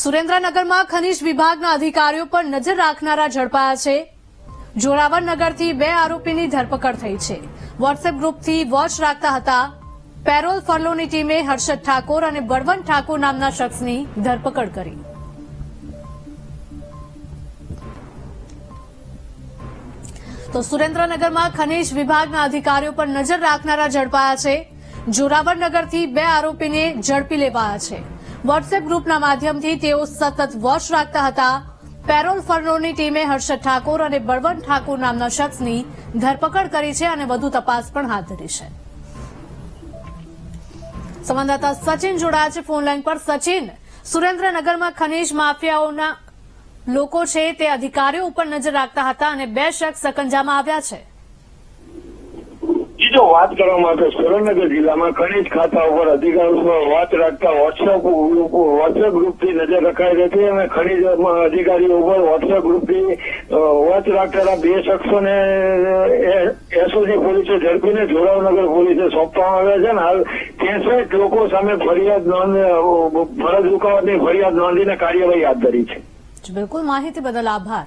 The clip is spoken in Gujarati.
સુરેન્દ્રનગરમાં ખનીજ વિભાગના અધિકારીઓ પર નજર રાખનારા ઝડપાયા છે. જોરાવર નગરથી બે આરોપીની ધરપકડ થઈ છે. વોટ્સએપ ગ્રુપથી વોચ રાખતા હતા. પેરોલ ફર્લોની ટીમે હર્ષદ ઠાકોર અને બળવંત ઠાકોર નામના શખ્સની ધરપકડ કરી. તો સુરેન્દ્રનગરમાં ખનીજ વિભાગના અધિકારીઓ પર નજર રાખનારા ઝડપાયા છે. જોરાવર નગરથી બે આરોપીને ઝડપી લેવાયા છે. વોટ્સએપ ગ્રુપના માધ્યમથી તેઓ સતત વોચ રાખતા હતા. પેરોલ ફર્નોની ટીમે હર્ષદ ઠાકોર અને બળવંત ઠાકોર નામના શખ્સની ધરપકડ કરી છે અને વધુ તપાસ પણ હાથ ધરી છે. સંવાદદાતા સચિન જોડાયા છે. ફોનલાઈન પર સચિન, સુરેન્દ્રનગરમાં ખનીજ માફિયાઓના લોકો છે. તે અધિકારીઓ ઉપર નજર રાખતા હતા અને બે શખ્સ સકંજામાં આવ્યા છે. વાત કરવા માટે સુરેન્દ્રનગર જિલ્લામાં ખનીજ ખાતા ઉપર અધિકારીઓ વાત રાખતા વોટ્સએપ વોટ્સએપ ગ્રુપથી નજર રખાઈ રહી અને ખનીજ અધિકારીઓ ઉપર વોટ્સએપ ગ્રુપથી વોચ રાખતા બે શખ્સોને એસઓજી પોલીસે ઝડપીને જોરાવનગર પોલીસે સોંપવામાં આવ્યા છે ને હાલ ત્રેસઠ લોકો સામે ફરિયાદ નોંધ ફરજ રૂકાવટની ફરિયાદ નોંધીને કાર્યવાહી હાથ ધરી છે. બિલકુલ. માહિતી બદલ આભાર.